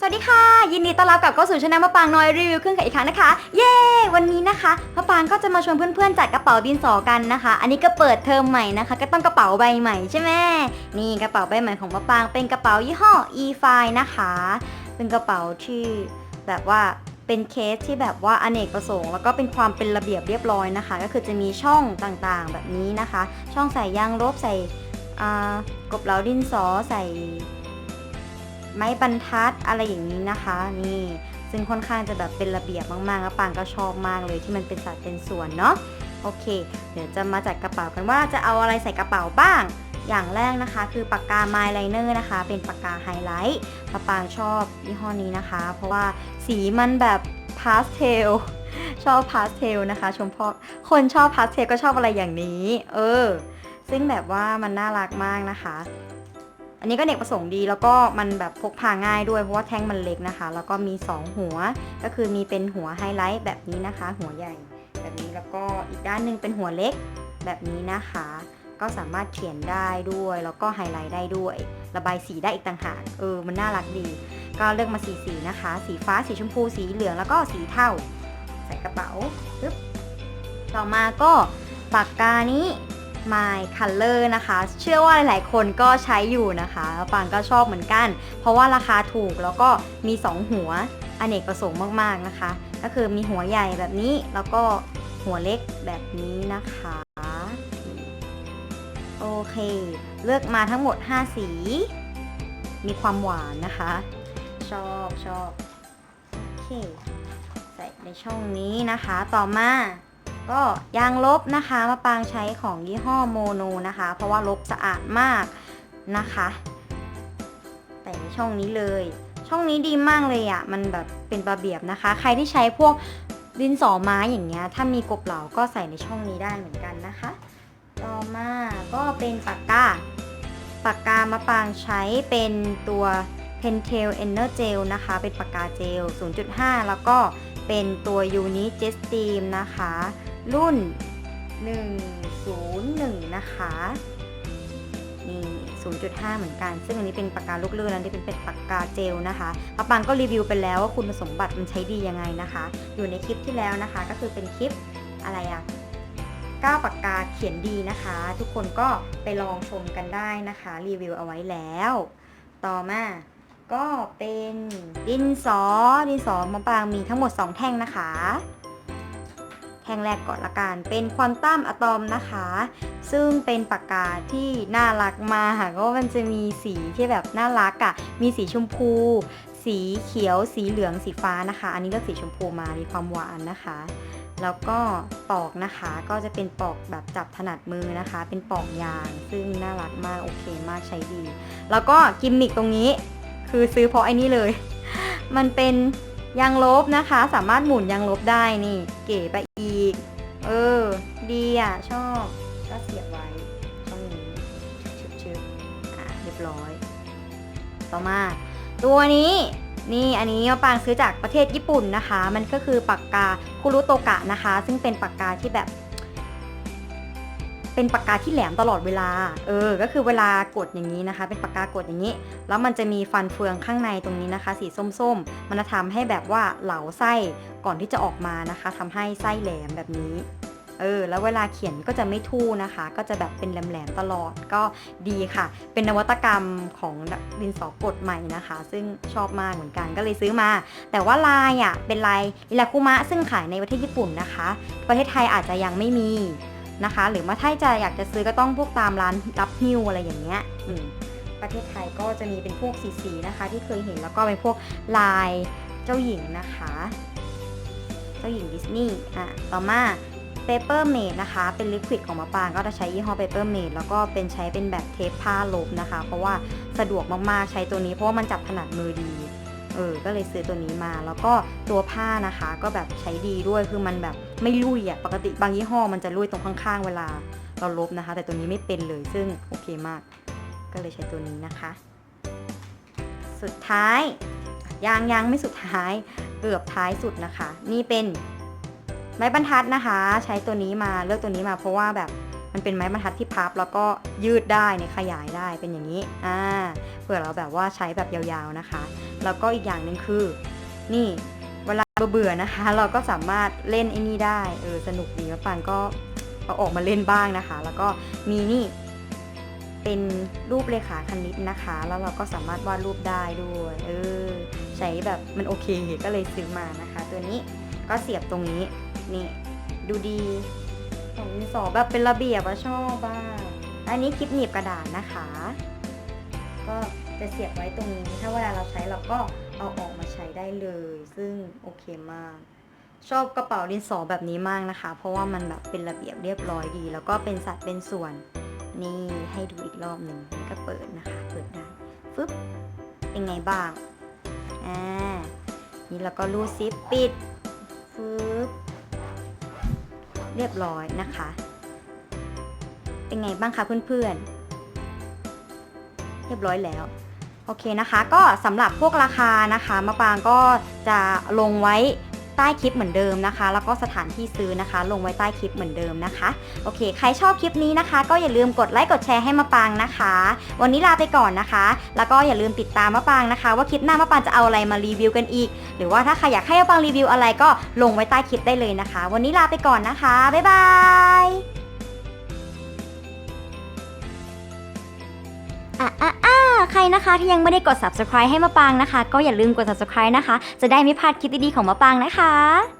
สวัสดีค่ะ ยินดีต้อนรับกลับเข้าสู่ช anel มะปางน้อยรีวิวเครื่องขายอีกครั้งนะคะ เย้ วันนี้นะคะมะปางก็จะมาชวนเพื่อนๆจัดกระเป๋าดินสอกันนะคะ อันนี้ก็เปิดเทอมใหม่นะคะ ก็ต้องกระเป๋าใบใหม่ใช่ไหมนี่กระเป๋าใบใหม่ของมะปางเป็นกระเป๋ายี่ห้อ e f i นะคะ เป็นกระเป๋าที่แบบว่าเป็นเคสที่แบบว่าอเนกประสงค์แล้วก็เป็นความเป็นระเบียบเรียบร้อยนะคะ ก็คือจะมีช่องต่างๆแบบนี้นะคะ ช่องใส่ยางลบใส่กบเหลาดินสอใส่ ไม้บรรทัดอะไรอย่างนี้นะคะ นี่ซึ่งค่อนข้างจะแบบเป็นระเบียบมากๆแล้วปางก็ชอบมากเลยที่มันเป็นสัดเป็นส่วนเนาะโอเค เดี๋ยวจะมาจัดกระเป๋ากันว่าจะเอาอะไรใส่กระเป๋าบ้าง อย่างแรกนะคะ คือปากกาไมล์ไลเนอร์นะคะ เป็นปากกาไฮไลท์ปะปางชอบยี่ห้อนี้นะคะ เพราะว่าสีมันแบบพาสเทลชอบพาสเทลนะคะชมพอคนชอบพาสเทลก็ชอบอะไรอย่างนี้ เออ ซึ่งแบบว่ามันน่ารักมากนะคะ อันนี้ก็เด็กประสงค์ดีแล้วก็มันแบบพกพาง่ายด้วยเพราะว่าแท่งมันเล็กนะคะ แล้วก็มี 2 หัวก็คือมีเป็นหัวไฮไลท์แบบนี้นะคะ หัวใหญ่ แบบนี้แล้วก็อีกด้านหนึงเป็นหัวเล็กแบบนี้นะคะ ก็สามารถเขียนได้ด้วย แล้วก็ไฮไลท์ได้ด้วย ระบายสีได้อีกต่างหากเออมันน่ารักดี ก็เลือกมาสีสีนะคะ สีฟ้าสีชมพูสีเหลืองแล้วก็สีเทาใส่กระเป๋าปึ๊บต่อมาก็ปากกานี้ My Color นะคะ เชื่อว่าหลาย ๆ คนก็ใช้อยู่นะคะปางก็ชอบเหมือนกัน เพราะว่าราคาถูกแล้วก็มี 2 หัวอเนกประสงค์มาก ๆ นะคะ ก็คือมีหัวใหญ่แบบนี้แล้วก็หัวเล็กแบบนี้นะคะ โอเค เลือกมาทั้งหมด 5 สี มีความหวานนะคะ ชอบชอบโอเค ใส่ในช่องนี้นะคะต่อมา ก็ยางลบนะคะมาปางใช้ของยี่ห้อโมโนนะคะ เพราะว่าลบสะอาดมากนะคะใส่ในช่องนี้เลย ช่องนี้ดีมากเลยอะ่ะมันแบบเป็นระเบียบนะคะ ใครที่ใช้พวกดินสอไม้อย่างเงี้ยถ้ามีกบเหลาก็ใส่ในช่องนี้ได้เหมือนกันนะคะ ต่อมาก็เป็นปากกาปากกามะปางใช้เป็นตัว Pentel Inner Gel นะคะ เป็นปากกาเจล 0.5 แล้วก็เป็นตัว Uni Jet Steam นะคะ รุ่น 101 นะคะนี่0.5 เหมือนกัน ซึ่งอันนี้เป็นปากกาลูกเลื่อนอันนี้เป็นเป็นปากกาเจลนะคะปะปังก็รีวิวไปแล้วว่าคุณสมบัติมันใช้ดียังไงนะคะ อยู่ในคลิปที่แล้วนะคะ ก็คือเป็นคลิปอะไรอะก้าปากกาเขียนดีนะคะ ทุกคนก็ไปลองชมกันได้นะคะ รีวิวเอาไว้แล้ว ต่อมาก็เป็นดินสอดินสอมะปางมีทั้งหมด 2 แท่งนะคะ แท่งแรกก่อนละกัน เป็นควอนตัมอะตอมนะคะ ซึ่งเป็นปากกาที่น่ารักมากก็มันจะมีสีที่แบบน่ารักอะ่ะ มีสีชมพู สีเขียว สีเหลือง สีฟ้านะคะ อันนี้เลือกสีชมพูมา มีความหวานนะคะ แล้วก็ปอกนะคะ ก็จะเป็นปอกแบบจับถนัดมือนะคะ เป็นปอกยาง ซึ่งน่ารักมาก โอเคมากใช้ดี แล้วก็กิมมิกตรงนี้ คือซื้อเพราะไอ้นี่เลย มันเป็น ยางลบนะคะ สามารถหมุนยางลบได้นี่ เก๋ไปอีก เออ ดีอะ ชอบ ก็เสียบไว้ช่องนี้ชึบๆอะเรียบร้อย ต่อมา ตัวนี้นี่อันนี้มาปางซื้อจากประเทศญี่ปุ่นนะคะ มันก็คือปากกาคุรุโตกะนะคะ ซึ่งเป็นปากกาที่แบบ เป็นปากกาที่แหลมตลอดเวลา เออ ก็คือเวลากดอย่างนี้นะคะ เป็นปากกากดอย่างนี้ แล้วมันจะมีฟันเฟืองข้างในตรงนี้นะคะ สีส้มๆ มันจะทำให้แบบว่าเหลาไส้ก่อนที่จะออกมานะคะทำให้ไส้แหลมแบบนี้ เออ แล้วเวลาเขียนก็จะไม่ทู่นะคะ ก็จะแบบเป็นแหลมๆตลอด ก็ดีค่ะ เป็นนวัตกรรมของดินสอกดใหม่นะคะ ซึ่งชอบมากเหมือนกัน ก็เลยซื้อมา แต่ว่าลายอะ เป็นลายอิราคุมะ ซึ่งขายในประเทศญี่ปุ่นนะคะ ประเทศไทยอาจจะยังไม่มี นะคะ หรือว่าถ้าจะอยากจะซื้อก็ต้องพวกตามร้านรับฮิ้วอะไรอย่างเงี้ยประเทศไทยก็จะมีเป็นพวกสีสีๆนะคะ ที่เคยเห็นแล้วก็เป็นพวกลายเจ้าหญิงนะคะ เจ้าหญิงดิสนีย์อะต่อมาเปเปอร์เมดนะคะ เป็นลิควิดของมะปางก็จะใช้ยี่ห้อเปเปอร์เมดแล้วก็เป็นใช้เป็นแบบเทปผ้าลบนะคะ เพราะว่าสะดวกมากๆใช้ตัวนี้เพราะว่ามันจับถนัดมือดี เออ ก็เลยซื้อตัวนี้มา แล้วก็ตัวผ้านะคะ ก็แบบใช้ดีด้วย คือมันแบบไม่ลุยอะ่ะ ปกติบางยี่ห้อมันจะลุยตรงข้างๆ เวลาเราลบนะคะ แต่ตัวนี้ไม่เป็นเลย ซึ่งโอเคมาก ก็เลยใช้ตัวนี้นะคะ สุดท้าย ยังยังไม่สุดท้าย เกือบท้ายสุดนะคะ นี่เป็นไม้บรรทัดนะคะ ใช้ตัวนี้มา เลือกตัวนี้มาเพราะว่าแบบ มันเป็นไม้บรรทัดที่พับแล้วก็ยืดได้เนี่ยขยายได้เป็นอย่างนี้อ่าเผื่อเราแบบว่าใช้แบบยาวๆนะคะ แล้วก็อีกอย่างหนึ่งคือ นี่เวลาเบื่อนะคะ เราก็สามารถเล่นไอ้นี่ได้เออสนุกดีมะปางก็เอาออกมาเล่นบ้างนะคะ แล้วก็มีนี่เป็นรูปเลขาคณิตนะคะ แล้วเราก็สามารถวาดรูปได้ด้วยเออใช้แบบมันโอเคก็เลยซื้อมานะคะ ตัวนี้ก็เสียบตรงนี้นี่ดูดี ของดินสอแบบเป็นระเบียบอะชอบบ้างอันนี้คลิปหนีบกระดาษนะคะ ก็จะเสียบไว้ตรงนี้ ถ้าเวลาเราใช้เราก็เอาออกมาใช้ได้เลย ซึ่งโอเคมาก ชอบกระเป๋าดินสอแบบนี้มากนะคะ เพราะว่ามันแบบเป็นระเบียบเรียบร้อยดี แล้วก็เป็นสัดเป็นส่วน นี่ให้ดูอีกรอบหนึ่งก็เปิดนะคะ เปิดได้ฟึบเป็นไงบ้างอ่านี่แล้วก็รูดซิปปิด เรียบร้อยนะคะ เป็นไงบ้างคะเพื่อนๆ เรียบร้อยแล้วโอเคนะคะ ก็สำหรับพวกราคานะคะมะปางก็จะลงไว้ ใต้คลิปเหมือนเดิมนะคะ แล้วก็สถานที่ซื้อนะคะ ลงไว้ใต้คลิปเหมือนเดิมนะคะ โอเค ใครชอบคลิปนี้นะคะ ก็อย่าลืมกดไลค์กดแชร์ให้มะปางนะคะ วันนี้ลาไปก่อนนะคะ แล้วก็อย่าลืมติดตามมะปางนะคะ ว่าคลิปหน้ามะปางจะเอาอะไรมารีวิวกันอีก หรือว่าถ้าใครอยากให้มะปางรีวิวอะไรก็ลงไว้ใต้คลิปได้เลยนะคะ วันนี้ลาไปก่อนนะคะ บ๊ายบายอะอะอะ ใครนะคะที่ยังไม่ได้กด subscribe ให้มะปางนะคะ ก็อย่าลืมกด subscribe นะคะ จะได้ไม่พลาดคลิปดีๆของมะปางนะคะ